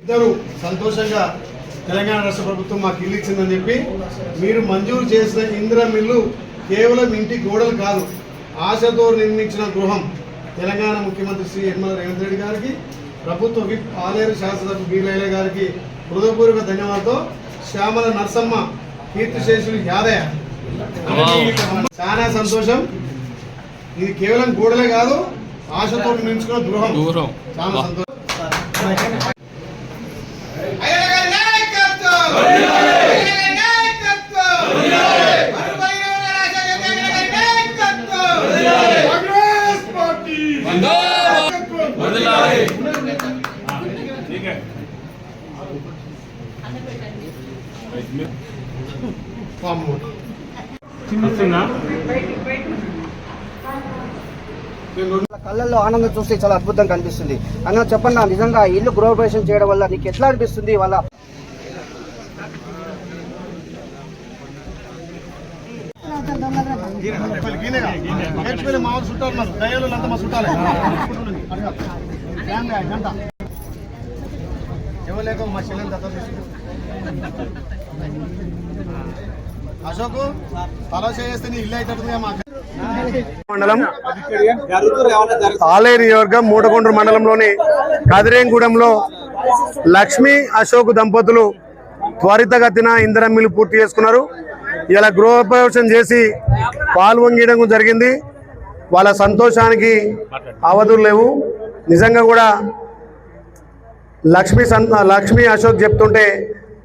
ఇద్దరు సంతోషంగా తెలంగాణ రాష్ట్ర ప్రభుత్వం మాకు ఇల్లు ఇచ్చిందని చెప్పి మీరు మంజూరు చేసిన ఇందిరా మిల్లు కేవలం ఇంటి గోడలు కాదు ఆశతో నిర్మించిన గృహం. తెలంగాణ ముఖ్యమంత్రి శ్రీ యనమల రేవంత్ రెడ్డి గారికి ప్రభుత్వ విప్ ఆలేరు శాసనసభ బీలైల గారికి హృదయపూర్వక ధన్యవాదాలతో శ్యామల నరసమ్మ కీర్తిశేషులు యాదయ్య. చాలా సంతోషం. ఇది కేవలం గోడలే కాదు ఆశతో నిర్మించుకున్న గృహం. చాలా సంతోషం. కళ్ళల్లో ఆనందం చూస్తే చాలా అద్భుతంగా కనిపిస్తుంది అన్న చెప్పండి నిజంగా ఇల్లు గృహప్రవేశం చేయడం వల్ల నీకు ఎట్లా అనిపిస్తుంది వాళ్ళ మా చుట్టాలు దయ్యాలు అంతా మా చుట్టాలే అడగా. ఫ్యామిలీ ఆయన అంతా. ఎవరు లేక మా చెల్లెలు దత్తం తీసుకుంటారు అశోక్ తల చేస్తే నీ ఇల్లు మాకు మండలం ఆలేరు నియోజకవర్గం మూటకొండ్రు మండలంలోని కదిరేంగూడెంలో లక్ష్మీ అశోక్ దంపతులు త్వరితగతిన ఇంధనం మిల్లు పూర్తి చేసుకున్నారు ఇలా గృహప్రవేశం చేసి పాల్గొంగడం జరిగింది వాళ్ళ సంతోషానికి అవధులు లేవు నిజంగా కూడా లక్ష్మీ సన్ లక్ష్మీ అశోక్ చెప్తుంటే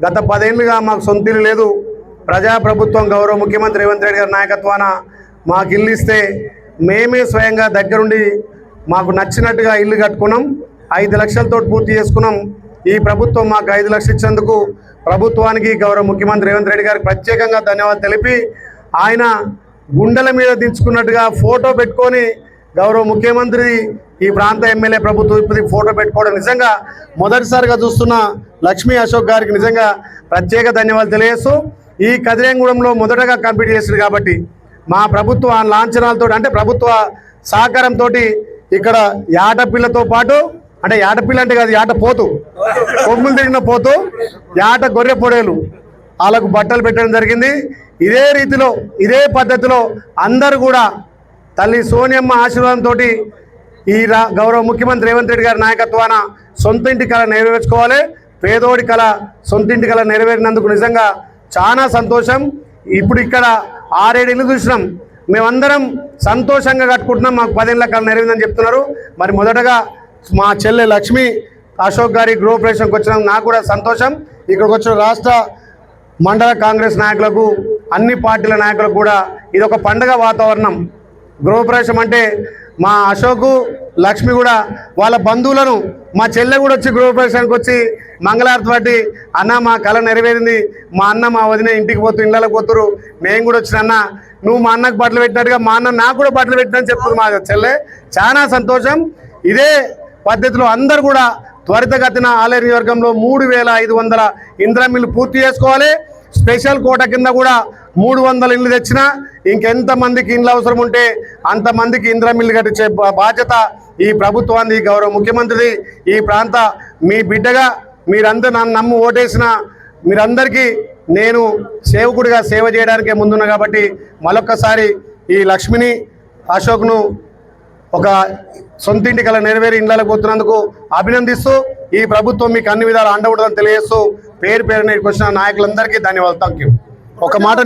గత పదేళ్ళుగా మాకు సొంత ఇల్లు లేదు. ప్రజాప్రభుత్వం గౌరవ ముఖ్యమంత్రి రేవంత్ రెడ్డి గారి నాయకత్వాన మాకు ఇల్లు ఇస్తే మేమే స్వయంగా దగ్గరుండి మాకు నచ్చినట్టుగా ఇల్లు కట్టుకున్నాం. ఐదు లక్షలతో పూర్తి చేసుకున్నాం. ఈ ప్రభుత్వం మాకు ఐదు లక్షలు ఇచ్చేందుకు ప్రభుత్వానికి గౌరవ ముఖ్యమంత్రి రేవంత్ రెడ్డి గారికి ప్రత్యేకంగా ధన్యవాదాలు తెలిపి ఆయన గుండెల మీద దించుకున్నట్టుగా ఫోటో పెట్టుకొని గౌరవ ముఖ్యమంత్రి ఈ ప్రాంత ఎమ్మెల్యే ప్రభుత్వం ఇప్పుడు ఫోటో పెట్టుకోవడం నిజంగా మొదటిసారిగా చూస్తున్న లక్ష్మీ అశోక్ గారికి నిజంగా ప్రత్యేక ధన్యవాదాలు తెలియజేస్తూ ఈ కదిరేంగూడెంలో మొదటగా కంప్లీట్ చేసింది కాబట్టి మా ప్రభుత్వ లాంఛనాలతో అంటే ప్రభుత్వ సహకారంతో ఇక్కడ యాటపిల్లతో పాటు అంటే యాటపిల్ల అంటే కాదు యాట పోతు. కొమ్ములు తిరిగిన పోతు యాట గొర్రె పొడేలు. వాళ్ళకు బట్టలు పెట్టడం జరిగింది. ఇదే రీతిలో ఇదే పద్ధతిలో అందరూ కూడా తల్లి సోనియమ్మ ఆశీర్వాదంతో ఈ రా గౌరవ ముఖ్యమంత్రి రేవంత్ రెడ్డి గారి నాయకత్వాన సొంత ఇంటి కళ నెరవేర్చుకోవాలి. పేదోడి కళ సొంత ఇంటి కళ నెరవేరినందుకు నిజంగా చాలా సంతోషం. ఇప్పుడు ఇక్కడ ఆరేడు ఇల్లు చూసినాం. మేమందరం సంతోషంగా కట్టుకుంటున్నాం. మాకు పదేళ్ళ కళ నెరవేరిందని చెప్తున్నారు. మరి మొదటగా మా చెల్లె లక్ష్మి అశోక్ గారి గృహప్రవేశంకి వచ్చిన నాకు కూడా సంతోషం. ఇక్కడికి వచ్చిన రాష్ట్ర మండల కాంగ్రెస్ నాయకులకు అన్ని పార్టీల నాయకులకు కూడా ఇది ఒక పండగ వాతావరణం. గృహప్రవేశం అంటే మా అశోకు లక్ష్మి కూడా వాళ్ళ బంధువులను మా చెల్లె కూడా వచ్చి గృహప్రవేశానికి వచ్చి మంగళారతి పట్టి అన్న మా కళ నెరవేరింది. మా అన్న మా వదిన ఇంటికి పోతూ ఇళ్ళకి పోతురు మేము కూడా వచ్చిన అన్న నువ్వు మా అన్నకు బట్టలు పెట్టినట్టుగా మా అన్న నాకు కూడా బట్టలు పెట్టినని చెప్తుంది మా చెల్లె. చాలా సంతోషం. ఇదే పద్ధతిలో అందరు కూడా త్వరితగతిన ఆలయ నియోజకంలో మూడు వేల ఐదు వందల ఇంద్ర మిల్లు పూర్తి చేసుకోవాలి. స్పెషల్ కోట కింద కూడా మూడు వందల ఇల్లు తెచ్చినా ఇంకెంత మందికి ఇండ్లు అవసరం ఉంటే అంతమందికి ఇంద్ర మిల్లు కట్టించే బాధ్యత ఈ ప్రభుత్వాన్ని గౌరవ ముఖ్యమంత్రిది. ఈ ప్రాంత మీ బిడ్డగా మీరందరూ నన్ను నమ్ము ఓటేసిన మీరందరికీ నేను సేవకుడిగా సేవ చేయడానికే ముందున్నా కాబట్టి మరొక్కసారి ఈ లక్ష్మిని అశోక్ను ఒక సొంతింటి కల నెరవేరి ఇండ్లకు పోతున్నందుకు అభినందిస్తూ ఈ ప్రభుత్వం మీకు అన్ని విధాలు అండవుడదని తెలియజేస్తూ పేరు పేరున ఇక్కడికి వచ్చిన నాయకులందరికీ ధన్యవాదాలు. థ్యాంక్ యూ ఒక మాట